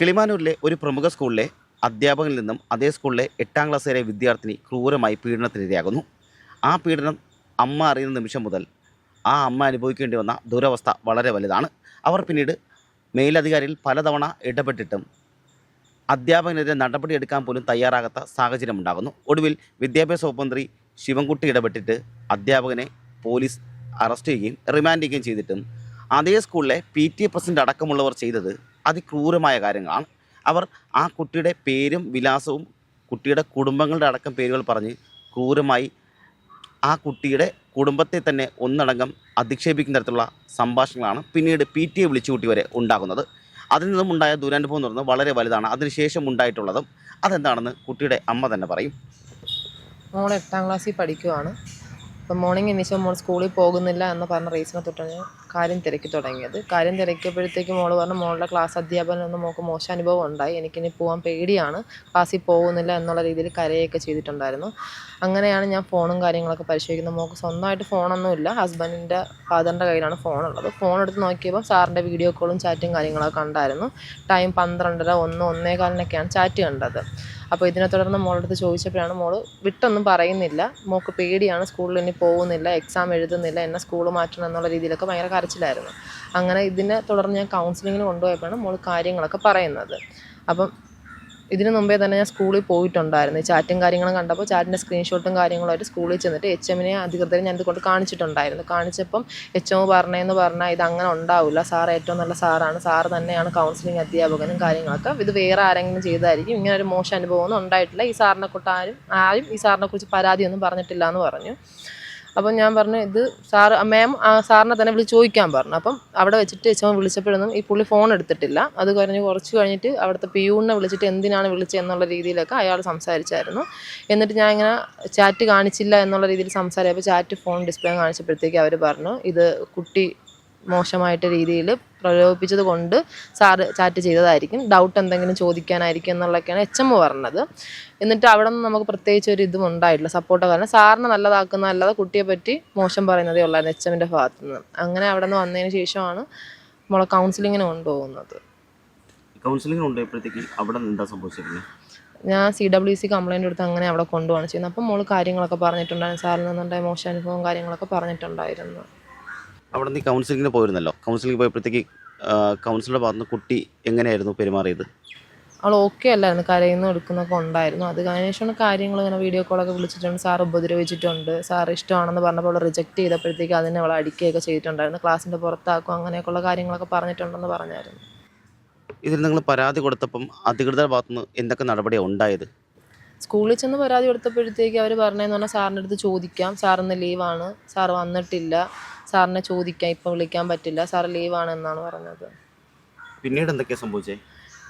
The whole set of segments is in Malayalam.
കിളിമാനൂരിലെ ഒരു പ്രമുഖ സ്കൂളിലെ അധ്യാപകനിൽ നിന്നും അതേ സ്കൂളിലെ എട്ടാം ക്ലാസ് വരെ വിദ്യാർത്ഥിനി ക്രൂരമായി പീഡനത്തിനിരയാകുന്നു. ആ പീഡനം അമ്മ അറിയുന്ന നിമിഷം മുതൽ ആ അമ്മ അനുഭവിക്കേണ്ടി വന്ന ദുരവസ്ഥ വളരെ വലുതാണ്. അവർ പിന്നീട് മേലധികാരിയിൽ പലതവണ ഇടപെട്ടിട്ടും അധ്യാപകനെതിരെ നടപടിയെടുക്കാൻ പോലും തയ്യാറാകാത്ത സാഹചര്യം ഉണ്ടാകുന്നു. ഒടുവിൽ വിദ്യാഭ്യാസ വകുപ്പ് മന്ത്രി ശിവൻകുട്ടി ഇടപെട്ടിട്ട് അധ്യാപകനെ പോലീസ് അറസ്റ്റ് ചെയ്യുകയും റിമാൻഡ് ചെയ്യുകയും ചെയ്തിട്ടും അതേ സ്കൂളിലെ പി ടി എ പ്രസിഡന്റ് അടക്കമുള്ളവർ ചെയ്തത് അതിക്രൂരമായ കാര്യങ്ങളാണ്. അവർ ആ കുട്ടിയുടെ പേരും വിലാസവും കുട്ടിയുടെ കുടുംബങ്ങളുടെ അടക്കം പേരുകൾ പറഞ്ഞ് ക്രൂരമായി ആ കുട്ടിയുടെ കുടുംബത്തെ തന്നെ ഒന്നടങ്കം അധിക്ഷേപിക്കുന്ന തരത്തിലുള്ള സംഭാഷണങ്ങളാണ് പിന്നീട് പി ടി എ വിളിച്ചുകൂട്ടി വരെ ഉണ്ടാകുന്നത്. അതിൽ നിന്നും ഉണ്ടായ ദുരനുഭവം എന്ന് പറയുന്നത് വളരെ വലുതാണ്. അതിനുശേഷം ഉണ്ടായിട്ടുള്ളതും അതെന്താണെന്ന് കുട്ടിയുടെ അമ്മ തന്നെ പറയും. മോൾ എട്ടാം ക്ലാസ്സിൽ പഠിക്കുവാണ്. അപ്പം മോർണിംഗ് എണീച്ചപ്പോൾ മോൾ സ്കൂളിൽ പോകുന്നില്ല എന്ന് പറഞ്ഞ റീസണെ തൊട്ടാണ് കാര്യം തിരക്കി തുടങ്ങിയത്. കാര്യം തിരക്കിയപ്പോഴത്തേക്ക് മോൾ പറഞ്ഞു മോളുടെ ക്ലാസ് അധ്യാപനം ഒന്ന് മോൾക്ക് മോശം അനുഭവം ഉണ്ടായി. എനിക്കിനി പോകാൻ പേടിയാണ്. ക്ലാസ്സിൽ പോകുന്നില്ല എന്നുള്ള രീതിയിൽ കരയൊക്കെ ചെയ്തിട്ടുണ്ടായിരുന്നു. അങ്ങനെയാണ് ഞാൻ ഫോണും കാര്യങ്ങളൊക്കെ പരിശോധിക്കുന്നത്. മോൾക്ക് സ്വന്തമായിട്ട് ഫോണൊന്നുമില്ല ഹസ്ബൻഡിന്റെ ഫാദറിന്റെ കയ്യിലാണ് ഫോണുള്ളത് ഫോൺ എടുത്ത് നോക്കിയപ്പോൾ സാറിന്റെ വീഡിയോ കോളും ചാറ്റും കാര്യങ്ങളൊക്കെ കണ്ടായിരുന്നു. ടൈം പന്ത്രണ്ടര ഒന്ന് ഒന്നേകാലിനൊക്കെയാണ് ചാറ്റ് കണ്ടത്. അപ്പോൾ ഇതിനെ തുടർന്ന് മോളുടെ അടുത്ത് ചോദിച്ചപ്പോഴാണ് മോൾ വിട്ടൊന്നും പറയുന്നില്ല. മോൾക്ക് പേടിയാണ് സ്കൂളിൽ ഇനി പോകുന്നില്ല എക്സാം എഴുതുന്നില്ല എന്നെ സ്കൂൾ മാറ്റണം എന്നുള്ള രീതിയിലൊക്കെ ഭയങ്കര കരച്ചിലായിരുന്നു. അങ്ങനെ ഇതിനെ തുടർന്ന് ഞാൻ കൗൺസിലിങ്ങിന് കൊണ്ടുപോയപ്പോഴാണ് മോൾ കാര്യങ്ങളൊക്കെ പറയുന്നത്. അപ്പം ഇതിനു മുമ്പേ തന്നെ ഞാൻ സ്കൂളിൽ പോയിട്ടുണ്ടായിരുന്നു. ചാറ്റും കാര്യങ്ങളും കണ്ടപ്പോൾ ചാറ്റിന്റെ സ്ക്രീൻഷോട്ടും കാര്യങ്ങളുമായിട്ട് സ്കൂളിൽ ചെന്നിട്ട് എച്ച് എമ്മിനെ അധികൃതരെ ഞാൻ ഇത് കൊണ്ട് കാണിച്ചിട്ടുണ്ടായിരുന്നു. കാണിച്ചപ്പം എച്ച് എം പറഞ്ഞതെന്ന് പറഞ്ഞാൽ ഇത് അങ്ങനെ ഉണ്ടാവില്ല. സാർ ഏറ്റവും നല്ല സാറാണ്. സാറ് തന്നെയാണ് കൗൺസിലിംഗ് അധ്യാപകനും കാര്യങ്ങളൊക്കെ. ഇത് വേറെ ആരെങ്കിലും ചെയ്തായിരിക്കും. ഇങ്ങനെ ഒരു മോശം അനുഭവമൊന്നും ഉണ്ടായിട്ടില്ല. ഈ സാറിനെ കൊണ്ട് ആരും ആരും ഈ സാറിനെ കുറിച്ച് പരാതിയൊന്നും പറഞ്ഞിട്ടില്ല എന്ന് പറഞ്ഞു. അപ്പം ഞാൻ പറഞ്ഞു ഇത് സാറ് മാം സാറിനെ തന്നെ വിളിച്ച് ചോദിക്കാൻ പറഞ്ഞു. അപ്പം അവിടെ വെച്ചിട്ട് എച്ച് വിളിച്ചപ്പോഴൊന്നും ഈ പുള്ളി ഫോൺ എടുത്തിട്ടില്ല. അത് കഴിഞ്ഞ് കുറച്ച് കഴിഞ്ഞിട്ട് അവിടുത്തെ പിയൂണിനെ വിളിച്ചിട്ട് എന്തിനാണ് വിളിച്ചത് എന്നുള്ള രീതിയിലൊക്കെ അയാൾ സംസാരിച്ചായിരുന്നു. എന്നിട്ട് ഞാൻ ഇങ്ങനെ ചാറ്റ് കാണിച്ചില്ല എന്നുള്ള രീതിയിൽ സംസാരിച്ചപ്പോൾ ചാറ്റ് ഫോൺ ഡിസ്പ്ലേ കാണിച്ചപ്പോഴത്തേക്ക് അവർ പറഞ്ഞു ഇത് കുട്ടി മോശമായിട്ട് രീതിയിൽ പ്രലോഭിപ്പിച്ചത് കൊണ്ട് സാറ് ചാറ്റ് ചെയ്തതായിരിക്കും. ഡൗട്ട് എന്തെങ്കിലും ചോദിക്കാനായിരിക്കും എന്നുള്ളതൊക്കെയാണ് എച്ച് എം പറഞ്ഞത്. എന്നിട്ട് അവിടെ നിന്ന് നമുക്ക് പ്രത്യേകിച്ച് ഒരു ഇതും ഉണ്ടായിട്ടില്ല. സപ്പോർട്ടോ കാരണം സാറിനെ നല്ലതാക്കുന്ന അല്ലാതെ കുട്ടിയെ പറ്റി മോശം പറയുന്നതേ ഉള്ളായിരുന്നു എച്ച് എമ്മിന്റെ ഭാഗത്തു നിന്ന് അങ്ങനെ അവിടെ നിന്ന് വന്നതിന് ശേഷമാണ് നമ്മളെ കൗൺസിലിങ്ങിന് കൊണ്ടുപോകുന്നത്. കൗൺസിലിംഗ് കൊണ്ടുപോയപ്പോഴത്തേക്ക് അവിടെ നിന്ന് എന്താ സംഭവിച്ചിരുന്നത് ഞാൻ സി ഡബ്ല്യു സി കംപ്ലൈന്റ് എടുത്ത് അങ്ങനെ അവിടെ കൊണ്ടുപോകണം ചെയ്യുന്നത്. അപ്പം മോൾ കാര്യങ്ങളൊക്കെ പറഞ്ഞിട്ടുണ്ടായിരുന്നു. സാറിൽ നിന്നുണ്ടായ മോശം അനുഭവം കാര്യങ്ങളൊക്കെ പറഞ്ഞിട്ടുണ്ടായിരുന്നു. അവിടെ നിന്ന് കൗൺസിലിങ്ങിന് പോയിരുന്നല്ലോ. കൗൺസിലിംഗ് പോയപ്പോഴത്തേക്ക് കൗൺസിലറുടെ ഭാഗത്ത് നിന്ന് കുട്ടി എങ്ങനെയായിരുന്നു പെരുമാറിയത്? അവൾ ഓക്കെ അല്ലായിരുന്നു. കരയുന്നു എടുക്കുന്നൊക്കെ ഉണ്ടായിരുന്നു. അത് കഴിഞ്ഞ ശേഷമാണ് കാര്യങ്ങൾ ഇങ്ങനെ വീഡിയോ കോളൊക്കെ വിളിച്ചിട്ടുണ്ട് സാർ ഉപദ്രവിച്ചിട്ടുണ്ട്. സാർ ഇഷ്ടമാണെന്ന് പറഞ്ഞപ്പോൾ അവൾ റിജക്റ്റ് ചെയ്തപ്പോഴത്തേക്ക് അതിനെ അവൾ അടിക്കുകയൊക്കെ ചെയ്തിട്ടുണ്ടായിരുന്നു. ക്ലാസ്സിന്റെ പുറത്താക്കും അങ്ങനെയൊക്കെയുള്ള കാര്യങ്ങളൊക്കെ പറഞ്ഞിട്ടുണ്ടെന്ന് പറഞ്ഞായിരുന്നു. ഇതിൽ നിങ്ങൾ പരാതി കൊടുത്തപ്പം അധികൃതരുടെ ഭാഗത്തുനിന്ന് എന്തൊക്കെ നടപടിയാണ് ഉണ്ടായത്? സ്കൂളിൽ ചെന്ന് പരാതി കൊടുത്തപ്പോഴത്തേക്ക് അവർ പറഞ്ഞതെന്ന് പറഞ്ഞാൽ സാറിന്റെ അടുത്ത് ചോദിക്കാം. സാറിന്ന് ലീവാണ്. സാർ വന്നിട്ടില്ല. സാറിനെ ചോദിക്കാം. ഇപ്പം വിളിക്കാൻ പറ്റില്ല. സാർ ലീവാണ് എന്നാണ് പറഞ്ഞത്. പിന്നീട് എന്തൊക്കെയാണ് സംഭവിച്ചത്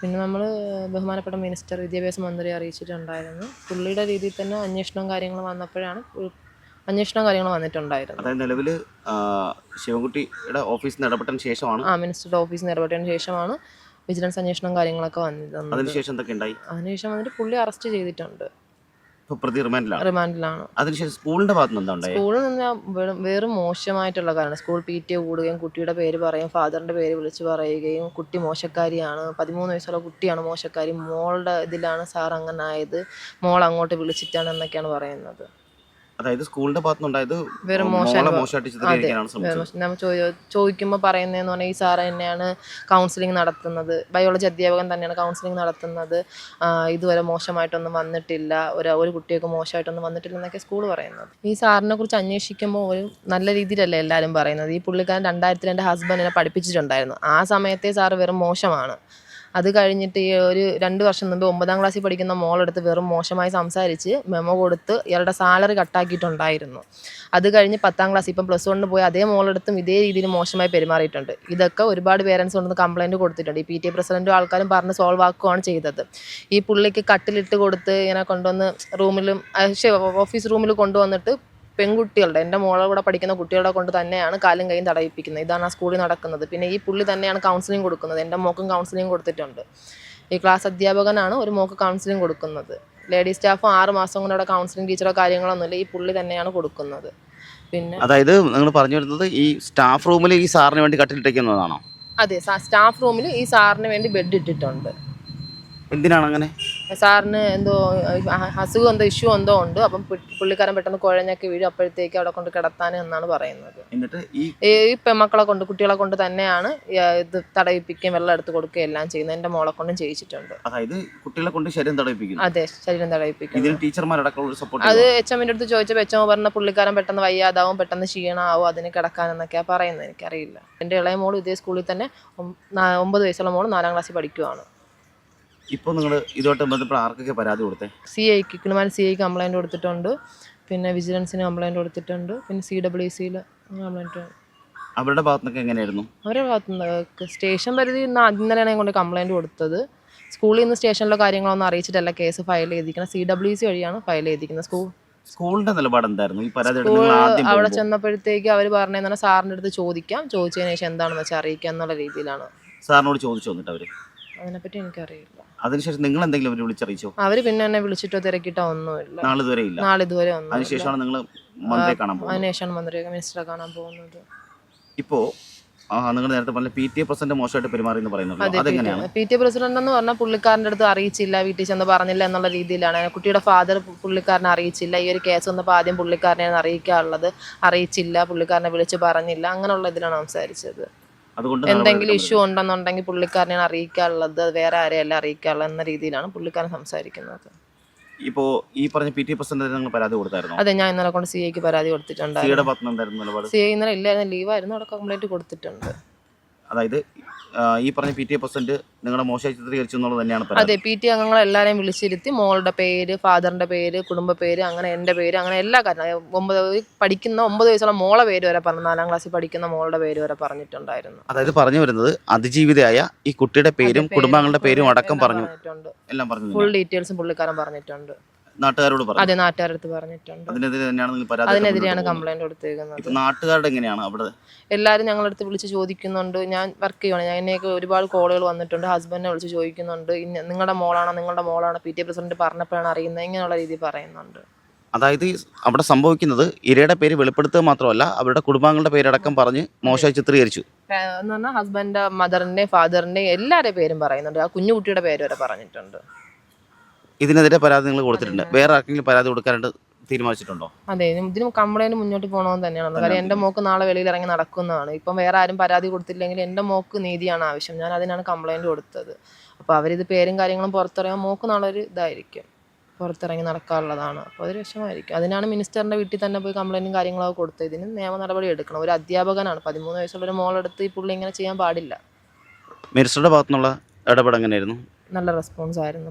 പിന്നെ നമ്മൾ ബഹുമാനപ്പെട്ട മിനിസ്റ്റർ വിദ്യാഭ്യാസ മന്ത്രിയെ അറിയിച്ചിട്ടുണ്ടായിരുന്നു. പുള്ളിയുടെ രീതിയിൽ തന്നെ അന്വേഷണവും കാര്യങ്ങളും വന്നപ്പോഴാണ് അന്വേഷണവും കാര്യങ്ങളും വന്നിട്ടുണ്ടായിരുന്നു അതായത് നിലവിൽ ശിവൻകുട്ടിയുടെ ഓഫീസിൽ നിന്ന് ഇടപെട്ടതിന് ശേഷമാണ്? ആ മിനിസ്റ്ററുടെ ഓഫീസിൽ നിന്ന് ഇടപെട്ടതിന് ശേഷമാണ്. വിജിലൻസ് അന്വേഷണം കാര്യങ്ങളൊക്കെ വന്നിരുന്നു അതിനുശേഷം എന്തൊക്കെ ഉണ്ടായി? അതിനുശേഷം വന്നിട്ട് പുള്ളി അറസ്റ്റ് ചെയ്തിട്ടുണ്ട്. പ്രതി റിമാൻഡിലാണ് റിമാൻഡിലാണ്. അതിനുശേഷം സ്കൂളിൽ നിന്ന് വെറും വെറും മോശമായിട്ടുള്ള കാരണം സ്കൂൾ പി ടി എ കൂടുകയും കുട്ടിയുടെ പേര് പറയും ഫാദറിന്റെ പേര് വിളിച്ച് പറയുകയും കുട്ടി മോശക്കാരിയാണ് പതിമൂന്ന് വയസ്സുള്ള കുട്ടിയാണ് മോശക്കാരി മോളുടെ ഇതിലാണ് സാർ അങ്ങനെ ആയത് മോൾ അങ്ങോട്ട് വിളിച്ചിട്ടാണ് എന്നൊക്കെയാണ് പറയുന്നത്. അതായത് സ്കൂളിന്റെ ഭാഗത്ത് നിന്നുണ്ടായത് വെറും മോശം ചോദിക്കുമ്പോൾ പറയുന്നതെന്ന് പറഞ്ഞാൽ ഈ സാറ് തന്നെയാണ് കൗൺസിലിംഗ് നടത്തുന്നത്. ബയോളജി അധ്യാപകൻ തന്നെയാണ് കൗൺസിലിംഗ് നടത്തുന്നത്. ഇതുവരെ മോശമായിട്ടൊന്നും വന്നിട്ടില്ല. ഒരു ഒരു കുട്ടിയൊക്കെ മോശമായിട്ടൊന്നും വന്നിട്ടില്ല എന്നൊക്കെ സ്കൂൾ പറയുന്നത്. ഈ സാറിനെ കുറിച്ച് അന്വേഷിക്കുമ്പോൾ ഒരു നല്ല രീതിയിലല്ല എല്ലാവരും പറയുന്നത്? ഈ പുള്ളിക്കാരൻ രണ്ടായിരത്തി രണ്ട് ഹസ്ബൻഡിനെ പഠിപ്പിച്ചിട്ടുണ്ടായിരുന്നു. ആ സമയത്തെ സാറ് വെറും മോശമാണ്. അത് കഴിഞ്ഞിട്ട് ഈ ഒരു രണ്ട് വർഷം മുമ്പ് ഒമ്പതാം ക്ലാസ്സിൽ പഠിക്കുന്ന മോളെടുത്ത് വെറും മോശമായി സംസാരിച്ച് മെമ്മോ കൊടുത്ത് ഇയാളുടെ സാലറി കട്ടാക്കിയിട്ടുണ്ടായിരുന്നു അത് കഴിഞ്ഞ് പത്താം ക്ലാസ് ഇപ്പം പ്ലസ് വണ്ണിന് പോയി അതേ മോളെടുത്തും ഇതേ രീതിയിൽ മോശമായി പെരുമാറിയിട്ടുണ്ട്. ഇതൊക്കെ ഒരുപാട് പേരൻസ് കൊണ്ടുവന്ന് കംപ്ലൈന്റ് കൊടുത്തിട്ടുണ്ട്. ഈ പി ടി എ പ്രസിഡന്റും ആൾക്കാരും പറഞ്ഞ് സോൾവ് ആക്കുകയാണ് ചെയ്തത്. ഈ പുള്ളിക്ക് കട്ടിലിട്ട് കൊടുത്ത് ഇങ്ങനെ കൊണ്ടുവന്ന് റൂമിലും ഓഫീസ് റൂമിൽ കൊണ്ടുവന്നിട്ട് പെൺകുട്ടികളുടെ എന്റെ മോളെ കൂടെ പഠിക്കുന്ന കുട്ടികളെ കൊണ്ട് തന്നെയാണ് കാലും കൈയും തടയിപ്പിക്കുന്നത്. ഇതാണ് ആ സ്കൂളിൽ നടക്കുന്നത്. പിന്നെ ഈ പുള്ളി തന്നെയാണ് കൗൺസിലിംഗ് കൊടുക്കുന്നത്. എന്റെ മോക്കും കൗൺസിലിംഗ് കൊടുത്തിട്ടുണ്ട്. ഈ ക്ലാസ് അധ്യാപകനാണ് ഒരു മോക്ക് കൗൺസിലിംഗ് കൊടുക്കുന്നത്. ലേഡീസ് സ്റ്റാഫും ആറ് മാസം കൊണ്ട് അവിടെ കൗൺസിലിംഗ് ടീച്ചറോ കാര്യങ്ങളൊന്നുമില്ല ഈ പുള്ളി തന്നെയാണ് കൊടുക്കുന്നത്. പിന്നെ അതായത് നിങ്ങൾ പറഞ്ഞു വരുന്നത് ഈ സ്റ്റാഫ് റൂമിൽ ഈ സാറിന് വേണ്ടി കട്ടിലിട്ടേക്കുന്നതാണോ? അതെ സ്റ്റാഫ് റൂമിൽ ഈ സാറിന് വേണ്ടി ബെഡ് ഇട്ടിട്ടുണ്ട്. എന്തിനാണ് അങ്ങനെ? സാറിന് എന്തോ അസുഖം എന്തോ ഇഷ്യൂ എന്തോ ഉണ്ട്. അപ്പം പുള്ളിക്കാരൻ പെട്ടെന്ന് കുഴഞ്ഞൊക്കെ വീഴും. അപ്പോഴത്തേക്ക് അവിടെ കൊണ്ട് കിടത്താൻ എന്നാണ് പറയുന്നത്. എന്നിട്ട് ഈ പെൺമക്കളെ കൊണ്ട് കുട്ടികളെ കൊണ്ട് തന്നെയാണ് ഇത് തടയിപ്പിക്കുകയും വെള്ളം എടുത്ത് കൊടുക്കുകയും എല്ലാം ചെയ്യുന്നത്. എന്റെ മോളെ കൊണ്ടും ചെയ്യിച്ചിട്ടുണ്ട്. അതായത് കുട്ടികളെ കൊണ്ട് ശരീരം തടയിപ്പിക്കും അതെ ശരീരം ഇതിന് ടീച്ചർമാരടക്കമുള്ള സപ്പോർട്ട് അത് എച്ച് എമ്മിന്റെ അടുത്ത് ചോദിച്ചപ്പോൾ എച്ച് എം പറഞ്ഞ പുള്ളിക്കാരൻ പെട്ടെന്ന് വയ്യാതാവും പെട്ടെന്ന് ക്ഷീണമാവും അതിന് എന്നൊക്കെയാ പറയുന്നത്. എനിക്കറിയില്ല. എന്റെ ഇളയ മോൾ ഇതേ സ്കൂളിൽ തന്നെ ഒമ്പത് വയസ്സുള്ള മോൾ നാലാം ക്ലാസ്സിൽ പഠിക്കുവാണ്. ഇപ്പോൾ നിങ്ങൾ ഇതുമായിട്ട് ബന്ധപ്പെട്ട് ആർക്കൊക്കെ പരാതി കൊടുത്തേ? സി ഐക്ക് ഇക്കണമാൻ സി ഐക്ക് കംപ്ലൈന്റ് കൊടുത്തിട്ടുണ്ട്. പിന്നെ വിജിലൻസിന് കംപ്ലൈന്റ് കൊടുത്തിട്ടുണ്ട്. പിന്നെ സി ഡബ്ല്യു സിയിൽ കംപ്ലൈന്റ് അവരുടെ ഭാഗത്തുനിന്നൊക്കെ എങ്ങനെയായിരുന്നു? അവരുടെ ഭാഗത്തുനിന്ന് സ്റ്റേഷൻ പരിധി ഇന്ന് ഇന്നലെയാണ് കൊണ്ട് കംപ്ലൈന്റ് കൊടുത്തത്. സ്കൂളിൽ നിന്ന് സ്റ്റേഷനിലെ കാര്യങ്ങളൊന്നും അറിയിച്ചിട്ടല്ല കേസ് ഫയൽ ചെയ്തിരിക്കുന്നത് സി ഡബ്ല്യു സി വഴിയാണ് ഫയൽ ചെയ്തിരിക്കുന്നത്. സ്കൂൾ സ്കൂളിന്റെ നിലപാട് എന്തായിരുന്നു? ഈ പരാതി അവിടെ ചെന്നപ്പോഴത്തേക്ക് അവർ പറഞ്ഞതെന്ന് പറഞ്ഞാൽ സാറിന്റെ അടുത്ത് ചോദിക്കാം. ചോദിച്ചതിന് ശേഷം എന്താണെന്ന് വെച്ചാൽ അറിയിക്കാം എന്നുള്ള രീതിയിലാണ്. സാറിനോട് ചോദിച്ചു വന്നിട്ട് അവർ. അതിനെപ്പറ്റി എനിക്കറിയില്ല. അതിനുശേഷം നിങ്ങൾ എന്തെങ്കിലും അവർ വിളിച്ചറിയിച്ചോ? അവർ പിന്നെ എന്നെ വിളിച്ചിട്ടോ തിരക്കിട്ടോ ഒന്നുമില്ല. നാളെ ഇതുവരെ ഇല്ല. നാളെ ഇതുവരെ ഒന്നും അതിനുശേഷമാണ് നിങ്ങൾ മന്ത്രിയെ കാണാൻ പോകുന്നത്. അതിനുശേഷമാണ് മന്ത്രിയൊക്കെ മിനിസ്റ്ററെ കാണാൻ പോകുന്നത്. ഇപ്പോ ആ നിങ്ങൾ നേരത്തെ പറഞ്ഞ പി ടി എ പ്രസിഡന്റ് മോശമായിട്ട് പെരുമാറി എന്ന് പറയുന്നത് അതെ അതെങ്ങനെയാണ്? പി ടി പ്രസിഡന്റ് എന്ന് പറഞ്ഞാൽ പുള്ളിക്കാരന്റെ അടുത്ത് അറിയിച്ചില്ല വീട്ടിൽ ചെന്ന് പറഞ്ഞില്ല എന്നുള്ള രീതിയിലാണ്. കുട്ടിയുടെ ഫാദർ പുള്ളിക്കാരനെ അറിയിച്ചില്ല. ഈ ഒരു കേസ് വന്നപ്പോൾ ആദ്യം പുള്ളിക്കാരനെ അറിയിക്കാറുള്ളത് അറിയിച്ചില്ല പുള്ളിക്കാരനെ വിളിച്ച് പറഞ്ഞില്ല. അങ്ങനെയുള്ള ഇതിലാണ് സംസാരിച്ചത്. അതുകൊണ്ട് എന്തെങ്കിലും ഇഷ്യൂ ഉണ്ടെന്നുണ്ടെങ്കിൽ പുള്ളിക്കാരനെയാണ് അറിയിക്കാനുള്ളത്. വേറെ ആരെയല്ല അറിയിക്കാനുള്ള എന്ന രീതിയിലാണ് പുള്ളിക്കാരൻ സംസാരിക്കുന്നത്. ഇപ്പോ ഈ പറഞ്ഞ പി ടി പ്രസിഡന്റ് നിങ്ങൾ പരാതി കൊടുത്തായിരുന്നു? അതെ ഞാൻ ഇന്നലെ കൊണ്ട് സി ഐക്ക് പരാതി കൊടുത്തിട്ടുണ്ട് സിയുടെ നിലപാട്? സി ഐ ഇന്നലെ ഇല്ലായിരുന്നു ലീവായിരുന്നു അവിടെ കംപ്ലൈന്റ് കൊടുത്തിട്ടുണ്ട്. അതായത് ഈ പറഞ്ഞ പി ടി എ പ്രസിഡന്റ് നിങ്ങളുടെ മോശമായി ചിത്രീകരിച്ചു എന്നുള്ളത് തന്നെയാണ് അതെ പി ടി അംഗങ്ങൾ എല്ലാവരെയും വിളിച്ചിരുത്തി മോളുടെ പേര് ഫാദറിന്റെ പേര് കുടുംബ പേര് അങ്ങനെ എന്റെ പേര് അങ്ങനെ എല്ലാ കാര്യങ്ങളും. ഒമ്പത് പഠിക്കുന്ന ഒമ്പത് വയസ്സുള്ള മോളെ പേര് വരെ പറഞ്ഞു നാലാം ക്ലാസ്സിൽ പഠിക്കുന്ന മോളുടെ പേര് വരെ പറഞ്ഞിട്ടുണ്ടായിരുന്നു. അതായത് പറഞ്ഞു വരുന്നത് അതിജീവിതയായ ഈ കുട്ടിയുടെ പേരും കുടുംബാംഗങ്ങളുടെ പേരും അടക്കം പറഞ്ഞു. എല്ലാം പറഞ്ഞു ഫുൾ ഡീറ്റെയിൽസും പുള്ളിക്കാരൻ പറഞ്ഞിട്ടുണ്ട്. നാട്ടുകാരോട് പറഞ്ഞു അതെ നാട്ടുകാരടുത്ത് പറഞ്ഞിട്ടുണ്ട്. അതിനെതിരെ തന്നെയാണ് നിങ്ങൾ പരാതി അതിനെതിരെയാണ് കംപ്ലൈന്റ് കൊടുത്തേക്കുന്നത്. ഇപ്പൊ നാട്ടുകാരുടെ എങ്ങനെയാണ് അവിടെ? എല്ലാവരും ഞങ്ങളുടെ അടുത്ത് വിളിച്ച് ചോദിക്കുന്നുണ്ട്. ഞാൻ വർക്ക് ചെയ്യുകയാണ് ഞാൻ എന്നെയൊക്കെ ഒരുപാട് കോളുകൾ വന്നിട്ടുണ്ട്. ഹസ്ബൻഡിനെ വിളിച്ച് ചോദിക്കുന്നുണ്ട്. ഇന്ന നിങ്ങളുടെ മോളാണോ? നിങ്ങളുടെ മോളാണോ? പി ടി എ പ്രസിഡന്റ് പറഞ്ഞപ്പോഴാണ് അറിയുന്നത്. ഇങ്ങനെയുള്ള രീതി പറയുന്നുണ്ട്. അതായത് അവിടെ സംഭവിക്കുന്നത് ഇരയുടെ പേര് വെളിപ്പെടുത്തുക മാത്രമല്ല അവരുടെ കുടുംബാംഗങ്ങളുടെ പേരടക്കം പറഞ്ഞ് മോശമായി ചിത്രീകരിച്ചു. എന്ന് പറഞ്ഞാൽ ഹസ്ബൻഡ് മദറിന്റെ ഫാദറിന്റെ എല്ലാവരുടെ പേരും പറയുന്നുണ്ട്. ആ കുഞ്ഞുകുട്ടിയുടെ പേര് വരെ പറഞ്ഞിട്ടുണ്ട്. ഇതിനെതിരെ പരാതി നിങ്ങൾ കൊടുത്തിട്ടുണ്ട്. വേറെ ആർക്കെങ്കിലും പരാതി കൊടുക്കാനായിട്ട് തീരുമാനിച്ചിട്ടുണ്ടോ? അതെ ഇതിന് കംപ്ലൈന്റ് മുന്നോട്ട് പോകണമെന്ന് തന്നെയാണ് കാര്യം എന്റെ മോക്ക് നാളെ വെളിയിൽ ഇറങ്ങി നടക്കുന്നതാണ്. ഇപ്പം വേറെ ആരും പരാതി കൊടുത്തില്ലെങ്കിൽ എന്റെ മോക്ക് നീതിയാണ് ആവശ്യം. ഞാൻ അതിനാണ് കംപ്ലൈന്റ് കൊടുത്തത്. അപ്പോൾ അവരിത് പേരും കാര്യങ്ങളും പുറത്തിറങ്ങാൻ മോക്ക് നാളെ ഒരു ഇതായിരിക്കും. പുറത്തിറങ്ങി നടക്കാറുള്ളതാണ് അപ്പോൾ അതൊരു വിഷമമായിരിക്കും. അതിനാണ് മിനിസ്റ്ററിന്റെ വീട്ടിൽ തന്നെ പോയി കംപ്ലൈന്റും കാര്യങ്ങളൊക്കെ കൊടുത്തത്. ഇതിന് നിയമ നടപടി എടുക്കണം. ഒരു അധ്യാപകനാണ്. പതിമൂന്ന് വയസ്സുള്ള ഒരു മോളെടുത്ത് ഈ പുള്ളി ഇങ്ങനെ ചെയ്യാൻ പാടില്ല. മിനിസ്റ്ററുടെ ഭാഗത്തുനിന്നുള്ള ഇടപെടൽ എങ്ങനെയായിരുന്നു? നല്ല റെസ്പോൺസ് ആയിരുന്നു